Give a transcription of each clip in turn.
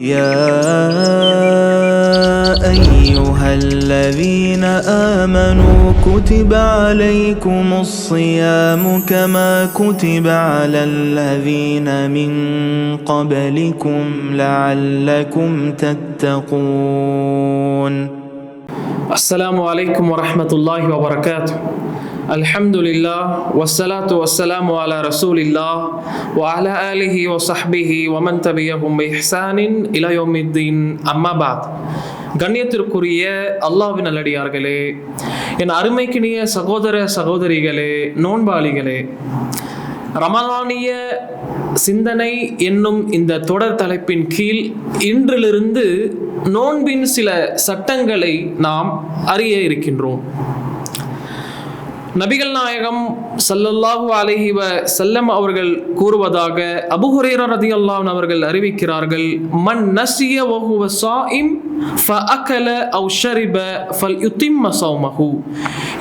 يا أيها الذين آمنوا كتب عليكم الصيام كما كتب على الذين من قبلكم لعلكم تتقون. السلام عليكم ورحمة الله وبركاته. الحمد لله والصلاة والسلام على رسول الله وعلى آله وصحبه ومن تبعهم بإحسان إلى يوم الدين أما بعد கண்ணியத்திற்குரிய அல்லாஹ்வின் நல்லடியார்களே என் அருமைக்கினிய சகோதர சகோதரிகளே நோன்பாளிகளே ரமலானிய சிந்தனை என்னும் இந்த தொடர் தலைப்பின் கீழ் இன்றிலிருந்து நோன்பின் சில சட்டங்களை நாம் அறிய இருக்கின்றோம் நபிகள் நாயகம் சல்லல்லாஹு அலஹிவ செல்லம் அவர்கள் கூறுவதாக அபு ரதி அல்லான் அவர்கள் அறிவிக்கிறார்கள் மன் நசிய வஹுவ சாயிம் ஃபஅகல அவ் ஷரிப ஃபல்யுத்திம்ம மசௌமஹு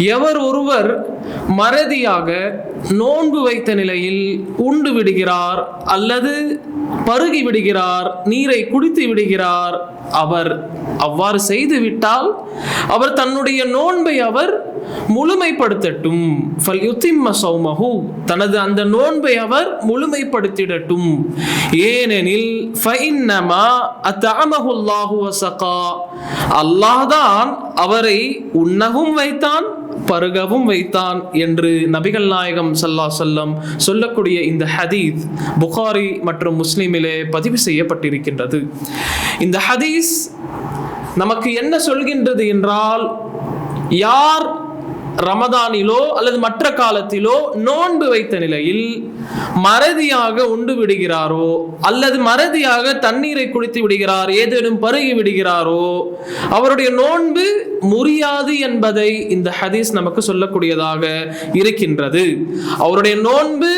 எவர் ஒருவர் மறதியாக நோன்பு வைத்த நிலையில் உண்டு விடுகிறார் அல்லது பருகி விடுகிறார் நீரை குடித்து விடுகிறார். அவர் அவ்வாறு செய்துவிட்டால் அவர் தன்னுடைய நோன்பை அவர் முழுமைப்படுத்தட்டும். ஃபல் யுத்திம்ம சௌமஹு. தனது அந்த நோன்பை அவர் முழுமைப்படுத்திடட்டும். ஏனெனில் ஃபைன்னமா அத்தஅமஹுல்லாஹு வஸகா அல்லாஹ் தான் அவரை உண்ணவும் வைத்தான் பருகவும் வைத்தான் என்று நபிகள் நாயகம் சல்லா சொல்லம் சொல்லக்கூடிய இந்த ஹதீஸ் புகாரி மற்றும் முஸ்லீமிலே பதிவு செய்யப்பட்டிருக்கின்றது. இந்த ஹதீஸ் நமக்கு என்ன சொல்கின்றது என்றால் யார் ரமதானிலோ அல்லது மற்ற காலத்திலோ நோன்பு வைத்த நிலையில் மறதியாக உண்டு விடுகிறாரோ? அல்லது மறதியாக தண்ணீரை குடித்து விடுகிறார் ஏதேனும் பருகி விடுகிறாரோ? அவருடைய நோன்பு முறியாது என்பதை இந்த ஹதீஸ் நமக்கு சொல்லக்கூடியதாக இருக்கின்றது. அவருடைய நோன்பு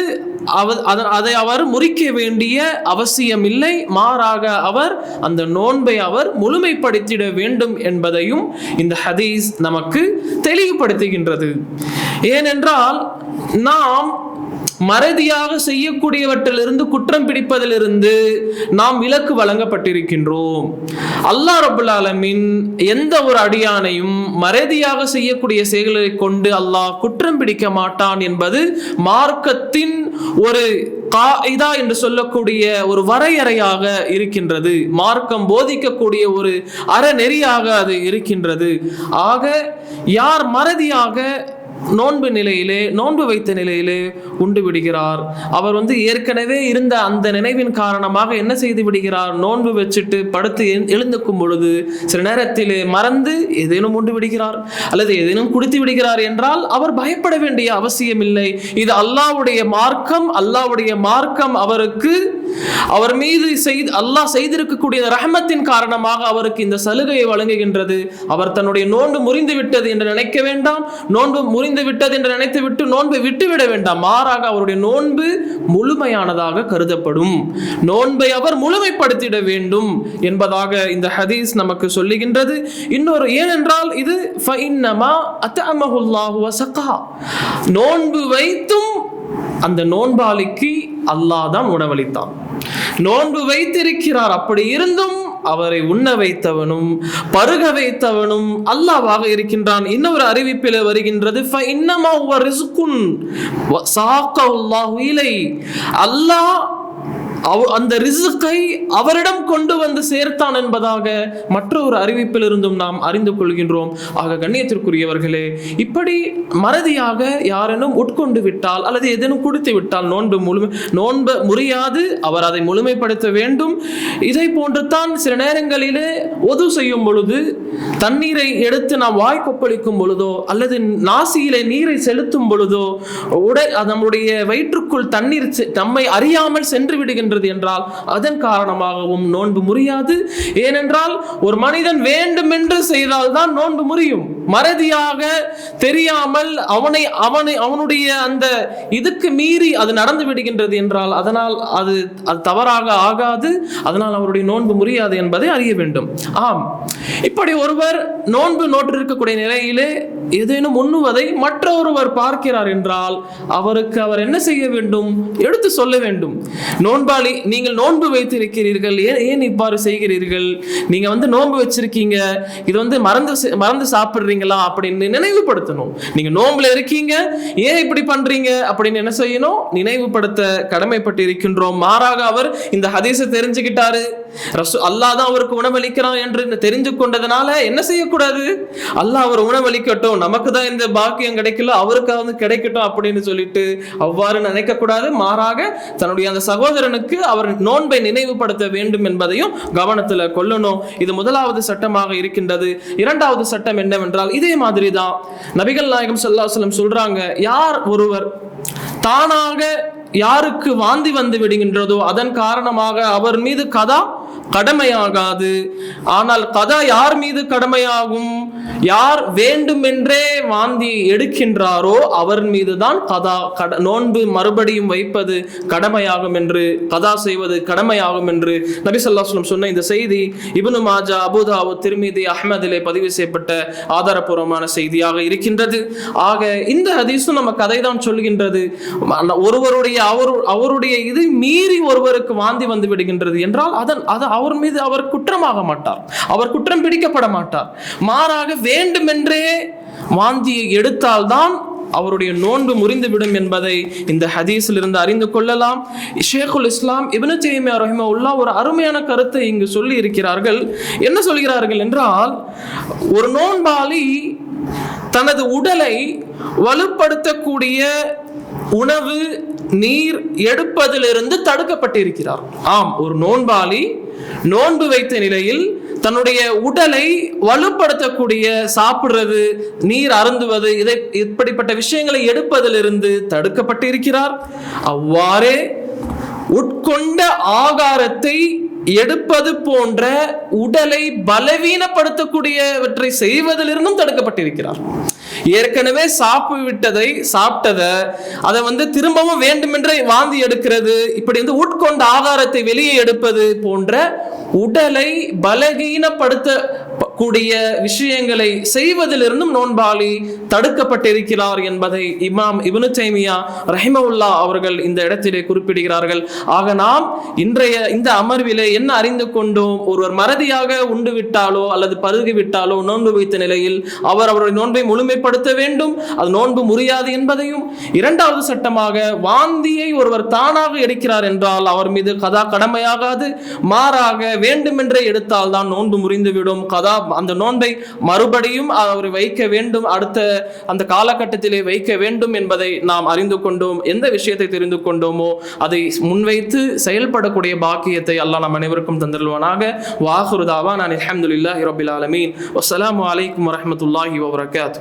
அத- அதை அவர் முறிக்க வேண்டிய அவசியம் இல்லை மாறாக அவர் அந்த நோன்பை அவர் முழுமைப்படுத்திட வேண்டும் என்பதையும் இந்த ஹதீஸ் நமக்கு தெளிவுபடுத்துகின்றது. ஏனென்றால் நாம் மறதியாக செய்யக்கூடியவற்றிலிருந்து குற்றம் பிடிப்பதிலிருந்து நாம் விலக்கு வழங்கப்பட்டிருக்கின்றோம். அல்லாஹ் ரபுல் ஆலமீன் எந்த ஒரு அடியானையும் மறதியாக செய்யக்கூடிய செயல்களை கொண்டு அல்லாஹ் குற்றம் பிடிக்க மாட்டான் என்பது மார்க்கத்தின் ஒரு காயிதா என்று சொல்லக்கூடிய ஒரு வரையறையாக இருக்கின்றது. மார்க்கம் போதிக்கக்கூடிய ஒரு அறநெறியாக அது இருக்கின்றது. ஆக யார் மறதியாக நோன்பு நிலையிலே நோன்பு வைத்த நிலையிலே உண்டு விடுகிறார். அவர் வந்து ஏற்கனவே இருந்த அந்த நினைவின் காரணமாக என்ன செய்து விடுகிறார்? நோன்பு வச்சுட்டு படுத்து எழுந்துக்கும் பொழுது சில நேரத்திலே மறந்து ஏதேனும் உண்டு விடுகிறார் அல்லது ஏதேனும் குடித்து விடுகிறார் என்றால் அவர் பயப்பட வேண்டிய அவசியம் இல்லை இது அல்லாஹ்வுடைய மார்க்கம் அல்லாவுடைய மார்க்கம் அவருக்கு அவர் மீது செய்து அல்லாஹ் செய்திருக்கக்கூடிய ரஹமத்தின் காரணமாக அவருக்கு இந்த சலுகையை வழங்குகின்றது. அவர் தன்னுடைய நோன்பு முறிந்து விட்டது என்று நினைக்க வேண்டாம். நோன்பு முறிந்து விட்டது என்று நினைத்து விட்டு நோன்பை விட்டுவிட வேண்டாம். மாறாக அவருடைய நோன்பு முழுமையானதாக கருதப்படும். நோன்பை அவர் முழுமைப்படுத்திட வேண்டும் என்பதாக இந்த ஹதீஸ் நமக்கு சொல்லுகின்றது. இன்னொரு ஏனென்றால் இது நோன்பு வைத்தும் அந்த நோன்பாளிக்கு அல்லாஹ் தான் உணவளித்தான். நோன்பு வைத்திருக்கிறார். அப்படி இருந்தும் அவரை உண்ண வைத்தவனும் பருக வைத்தவனும் அல்லாவாக இருக்கின்றான். இன்னொரு அறிவிப்பில் வருகின்றது வ- அல்லாஹ் அந்த ரிசுக்கை அவரிடம் கொண்டு வந்து சேர்த்தான் என்பதாக மற்றொரு அறிவிப்பில் இருந்தும் நாம் அறிந்து கொள்கின்றோம். ஆக கண்ணியத்திற்குரியவர்களே இப்படி மறதியாக யாரேனும் உட்கொண்டு விட்டால் அல்லது ஏதேனும் கொடுத்து விட்டால் நோன்பு முழுமை நோன்பு முறியாது அவர் அதை முழுமைப்படுத்த வேண்டும். இதை போன்று தான் சில நேரங்களிலே ஒது செய்யும் பொழுது தண்ணீரை எடுத்து நாம் வாய் கொப்பளிக்கும் பொழுதோ அல்லது நாசியிலே நீரை செலுத்தும் பொழுதோ உடல் நம்முடைய வயிற்றுக்குள் தண்ணீர் செ- நம்மை அறியாமல் சென்று இருக்கின்றது என்றால் அதன் காரணமாகவும் நோன்பு முறியாது. ஏனென்றால் ஒரு மனிதன் வேண்டுமென்று செய்தால்தான் நோன்பு முறியும். மறதியாக தெரியாமல் அவனை அவனை அவனுடைய அந்த இதுக்கு மீறி அது நடந்து விடுகின்றது என்றால் அதனால் அது அது தவறாக ஆகாது. அதனால் அவருடைய நோன்பு முறியாது என்பதை அறிய வேண்டும். ஆம். இப்படி ஒருவர் நோன்பு நோற்றிருக்கக்கூடிய நிலையிலே ஏதேனும் உண்ணுவதை மற்றொருவர் பார்க்கிறார் என்றால் அவருக்கு அவர் என்ன செய்ய வேண்டும்? எடுத்து சொல்ல வேண்டும். நோன்பாளி நீங்கள் நோன்பு வைத்திருக்கிறீர்கள். ஏன் ஏன் இவ்வாறு செய்கிறீர்கள்? நீங்க வந்து நோன்பு வச்சிருக்கீங்க. இது வந்து மறந்து மறந்து சாப்பிடுறீங்களா? அப்படின்னு நினைவுபடுத்தணும். நீங்க நோன்புல இருக்கீங்க. ஏன் இப்படி பண்றீங்க? அப்படின்னு என்ன செய்யணும்? நினைவுபடுத்த கடமைப்பட்டு இருக்கின்றோம் மாறாக அவர் இந்த ஹதீஸை தெரிஞ்சுக்கிட்டாரு. ரசூ அல்லாஹ் தான் அவருக்கு உணவளிக்கிறான் என்று தெரிஞ்சு கொண்டதுனால என்ன செய்யக்கூடாது? அல்லாஹ் அவர் உணவளிக்கட்டும் நமக்கு தான் இந்த பாக்கியம் கிடைக்கல அவருக்கு வந்து கிடைக்கட்டும் அப்படின்னு சொல்லிட்டு அவ்வாறு நினைக்க கூடாது மாறாக தன்னுடைய அந்த சகோதரனுக்கு அவர் நோன்பை நினைவுபடுத்த வேண்டும் என்பதையும் கவனத்துல கொள்ளணும். இது முதலாவது சட்டமாக இருக்கின்றது. இரண்டாவது சட்டம் என்னவென்றால் இதே மாதிரி தான் நபிகள் நாயகம் சொல்லா சொல்லம் சொல்றாங்க யார் ஒருவர் தானாக யாருக்கு வாந்தி வந்து விடுகின்றதோ அதன் காரணமாக அவர் மீது கதா கடமையாகாது. ஆனால் கதா யார் மீது கடமையாகும்? யார் வேண்டுமென்றே வாந்தி எடுக்கின்றாரோ அவர் மீதுதான் கதா கட நோன்பு மறுபடியும் வைப்பது கடமையாகும் என்று கதா செய்வது கடமையாகும் என்று நபி ஸல்லல்லாஹு சொன்ன இந்த செய்தி இபனு மாஜா அபுதாவு திருமீதி அஹ்மதிலே பதிவு செய்யப்பட்ட ஆதாரபூர்வமான செய்தியாக இருக்கின்றது. ஆக இந்த ஹதீஸும் நம்ம கதை தான் சொல்கின்றது ஒருவருடைய அவர் அவருடைய இது மீறி ஒருவருக்கு வாந்தி வந்து விடுகின்றது என்றால் அதன் அது அவர் மீது அவர் குற்றமாக மாட்டார். அவர் குற்றம் பிடிக்கப்பட மாட்டார். மாறாக வேண்டுமென்றே வாந்தியை எடுத்தால்தான் அவருடைய நோன்பு முறிந்துவிடும் என்பதை இந்த ஹதீஸில் இருந்து அறிந்து கொள்ளலாம். ஷேகுல் இஸ்லாம் இப்னு ரஹிமா ரஹிமவுல்லா ஒரு அருமையான கருத்தை இங்கு சொல்லி இருக்கிறார்கள் என்ன சொல்கிறார்கள் என்றால் ஒரு நோன்பாளி தனது உடலை வலுப்படுத்தக்கூடிய உணவு நீர் எடுப்பதிலிருந்து தடுக்கப்பட்டிருக்கிறார். ஆம் ஒரு நோன்பாளி நோன்பு வைத்த நிலையில் தன்னுடைய உடலை வலுப்படுத்தக்கூடிய சாப்பிடுறது நீர் அருந்துவது இதை இப்படிப்பட்ட விஷயங்களை எடுப்பதிலிருந்து தடுக்கப்பட்டிருக்கிறார். அவ்வாறே உட்கொண்ட ஆகாரத்தை எடுப்பது போன்ற உடலை பலவீனப்படுத்தக்கூடியவற்றை செய்வதிலிருந்தும் தடுக்கப்பட்டிருக்கிறார். ஏற்கனவே சாப்பிட்டு விட்டதை சாப்பிட்டதை அதை வந்து திரும்பவும் வேண்டுமென்றே வாந்தி எடுக்கிறது இப்படி வந்து உட்கொண்ட ஆகாரத்தை வெளியே எடுப்பது போன்ற உடலை பலகீனப்படுத்த கூடிய விஷயங்களை செய்வதிலிருந்தும் நோன்பாளி தடுக்கப்பட்டிருக்கிறார் என்பதை இமாம் இபனு தைமியா ரஹிமவுல்லா அவர்கள் இந்த இடத்திலே குறிப்பிடுகிறார்கள். ஆக நாம் இன்றைய இந்த அமர்விலே என்ன அறிந்து கொண்டோம்? ஒருவர் மறதியாக உண்டு விட்டாலோ அல்லது பருகி விட்டாலோ நோன்பு வைத்த நிலையில் அவர் அவருடைய நோன்பை முழுமைப்படுத்த வேண்டும். அது நோன்பு முறியாது என்பதையும் இரண்டாவது சட்டமாக வாந்தியை ஒருவர் தானாக எடுக்கிறார் என்றால் அவர் மீது கதா கடமையாகாது. மாறாக வேண்டுமென்றே எடுத்தால் தான் நோன்பு முறிந்துவிடும். கதா அந்த நோன்பை மறுபடியும் அவர் வைக்க வேண்டும் அடுத்த அந்த காலகட்டத்திலே வைக்க வேண்டும் என்பதை நாம் அறிந்து கொண்டோம். எந்த விஷயத்தை தெரிந்து கொண்டோமோ அதை முன்வைத்து செயல்படக்கூடிய பாக்கியத்தை அல்லாஹ் நம் அனைவருக்கும் தந்திருவானாக வாகுருதாவா நான் அஹமதுல்லாஹி ரபில் ஆலமீன். அஸ்லாம் வலைக்கம் வரமத்துல்லாஹி வபரகாத்.